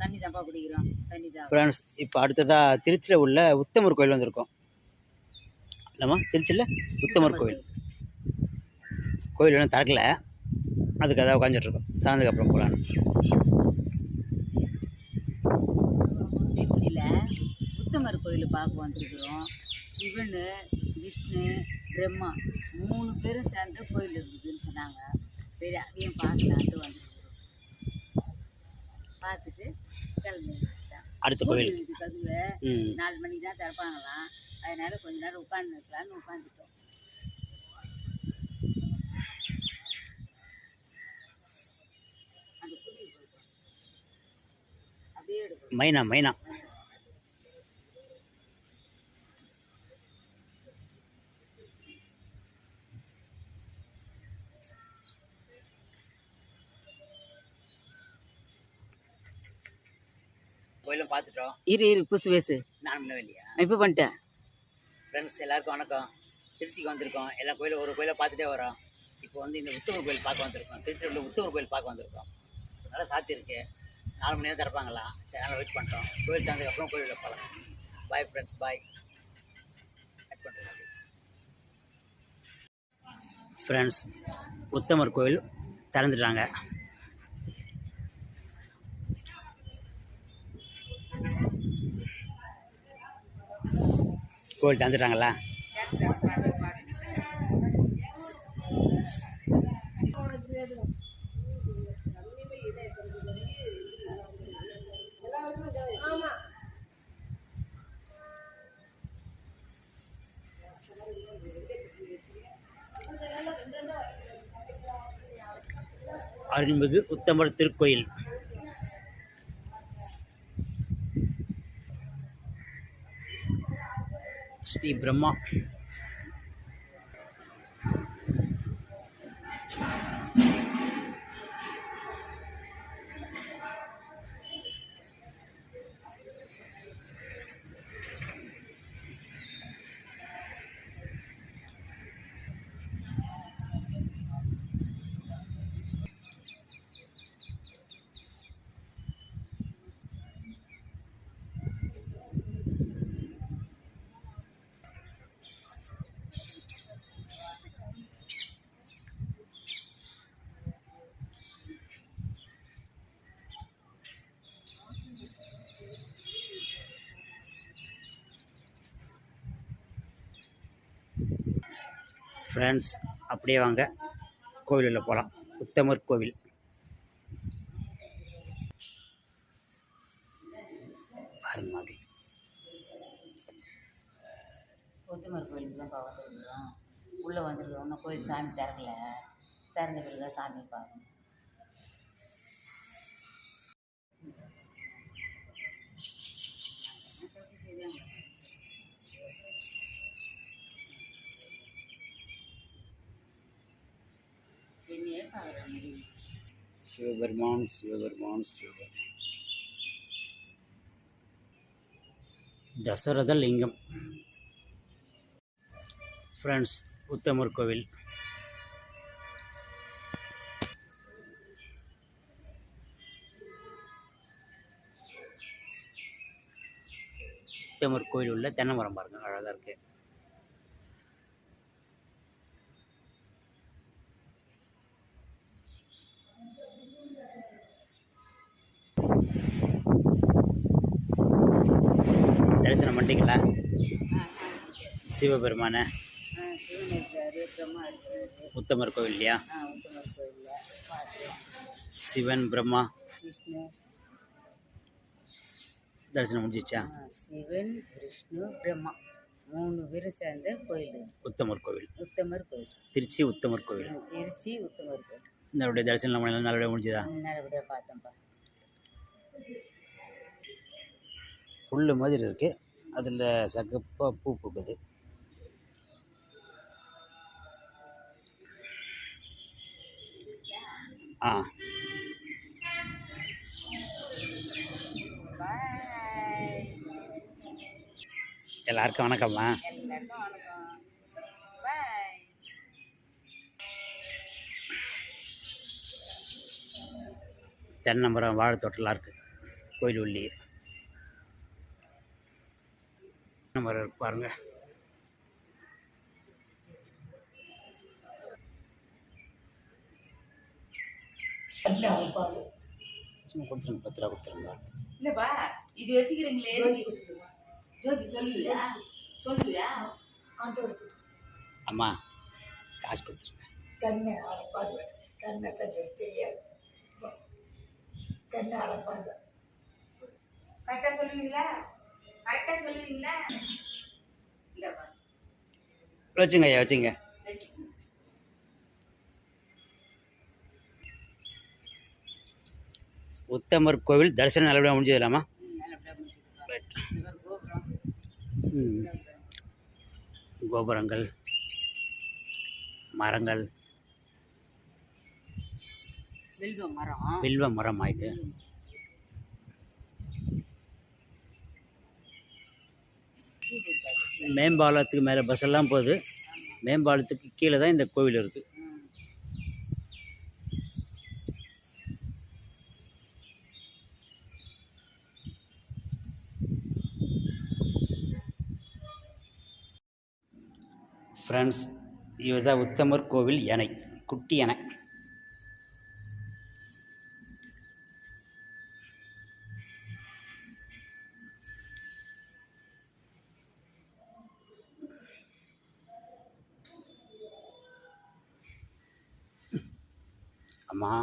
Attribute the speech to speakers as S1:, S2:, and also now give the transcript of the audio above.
S1: தண்ணி தான்ப்பா குடிக்கிறோம். தண்ணி தான்.
S2: ஃப்ரெண்ட்ஸ் இப்போ அடுத்ததாக திருச்சியில் உள்ள உத்தமர் கோயில் வந்திருக்கோம். என்னம்மா திருச்சியில்? உத்தமர் கோயில். கோயில் இன்னும் திறக்கல. அதுக்கு அதான் உட்காந்துட்ருக்கோம் திறந்ததுக்கப்புறம் போகலான்னு
S1: திருச்சியில் உத்தமர் கோயில் பார்க்க வந்திருக்கிறோம். சிவன் விஷ்ணு பிரம்மா மூணு பேரும் சேர்ந்து கோயில் இருக்குதுன்னு சொன்னாங்க. சரி அதையும் பார்க்கலான்ட்டு வந்துருக்கிறோம். பார்த்துட்டு.
S2: அடுத்த கோயில்
S1: நாலு மணிக்கு தான் திறப்பாங்களாம். அதனால கொஞ்ச நேரம் உட்காந்து இருக்கலாம்னு உட்காந்துட்டோம்
S2: மைனா மைனா. கோயிலும் பார்த்துட்டோம்.
S1: இரு இரு புதுசு பேசு.
S2: நான் பண்ணவே இல்லையா?
S1: இப்போ பண்ணிட்டேன்.
S2: ஃப்ரெண்ட்ஸ் எல்லாருக்கும் வணக்கம். திருச்சிக்கு வந்திருக்கோம். எல்லா கோயிலும் ஒரு கோயிலை பார்த்துட்டே வரோம். இப்போ வந்து இந்த உத்தமர் கோயில் பார்க்க வந்திருக்கோம். திருச்சியில் உள்ள உத்தமர் கோயில் பார்க்க வந்திருக்கோம். அதனால் சாத்தியிருக்கு நாலு மணி நேரம் திறப்பாங்களாம் சரி அதனால் வெயிட் பண்ணிட்டோம். கோயில் திறந்ததுக்கப்புறம் கோயிலில் போகலாம். பாய் ஃப்ரெண்ட்ஸ் பாய் கட் பண்ணுறேன் ஃப்ரெண்ட்ஸ் உத்தமர் கோயில் திறந்துட்டாங்க. கோயில் தந்துட்டாங்களா அருள்மிகு உத்தமர் திருக்கோயில். ஸ்ரீ பிரம்மா ஃப்ரெண்ட்ஸ் அப்படியே வாங்க. கோவிலில் போகலாம் உத்தமர் கோவில். பாருங்க அப்படி.
S1: உத்தமர் கோயிலுக்கு தான் வந்துருக்குறோம் உள்ளே வந்துருக்குறோம் இன்னும் கோயில் சாமி திறக்கல. திறந்த பிறகு தான் சாமி பார்க்கணும். என்னையே பார்க்குற மாதிரி
S2: சிவபெருமான் சிவபெருமான் சிவபெருமான். தசரத லிங்கம். ஃப்ரெண்ட்ஸ் உத்தமர் கோவில். உத்தமர் கோயில் உள்ள தென்னை மரம் பாருங்க அழகாக இருக்கு. தரிசனம் பண்ணிட்டீங்களா சிவபெருமான. உத்தமர் கோவில் இல்லையா? சிவன் பிரம்மா. தரிசனம் முடிஞ்சிச்சா?
S1: சிவன் விஷ்ணு பிரம்மா மூணு பேரும் சேர்ந்த கோயில்
S2: உத்தமர் கோவில்.
S1: உத்தமர் கோயில்
S2: திருச்சி உத்தமர் கோவில்.
S1: திருச்சி உத்தமர் கோயில்
S2: நல்லபடியாக தரிசனம் பண்ணலாம் நல்லபடியாக முடிஞ்சுதா?
S1: நல்லபடியாக பார்த்தேன்ப்பா
S2: புல் மாதிரி இருக்கு. அதில் சகப்பாக பூ பூக்குது. ஆ. எல்லாருக்கும் வணக்கம்மா.
S1: எல்லாருக்கும் வணக்கம். பாய்
S2: தென்னை மரம் வாழை தோட்டம்லாம் இருக்குது கோயில் உள்ளி மரம் இருக்கு பாருங்க. சும்மா கொடுத்துருங்க பத்து ரூபா கொடுத்துருங்க.
S1: இல்லப்பா இது வச்சுக்கிறீங்களே ஜோதி சொல்லுவியா? சொல்லுவியா?
S2: அம்மா காசு கொடுத்துருங்க.
S3: கண்ணை அடைப்பாங்க கண்ணை கொஞ்சம் தெரியாது. கண்ணை அடைப்பாங்க
S1: கரெக்டாக சொல்லுவீங்களா? கரெக்டாக சொல்லுவீங்களா? இல்லைப்பா
S2: வச்சுங்க ஐயா வச்சுங்க. உத்தமர் கோவில் தரிசனம் நல்லபடியாக முடிஞ்சதுலாமா?
S1: ம், நல்லபடியா முடிச்சுக்கலாம். இந்த மாதிரி கோபுரம்.
S2: ம். கோபுரங்கள் மரங்கள்.
S1: வில்வ மரம்.
S2: வில்வ மரம் ஆயிட்டு
S1: சூடு இருக்காது
S2: மேம்பாலத்துக்கு மேலே பஸ் எல்லாம் போகுது. மேம்பாலத்துக்கு கீழே தான் இந்த கோவில் இருக்குது ஃப்ரெண்ட்ஸ் இவர் தான் உத்தமர் கோவில் யானை குட்டி யானை. அம்மா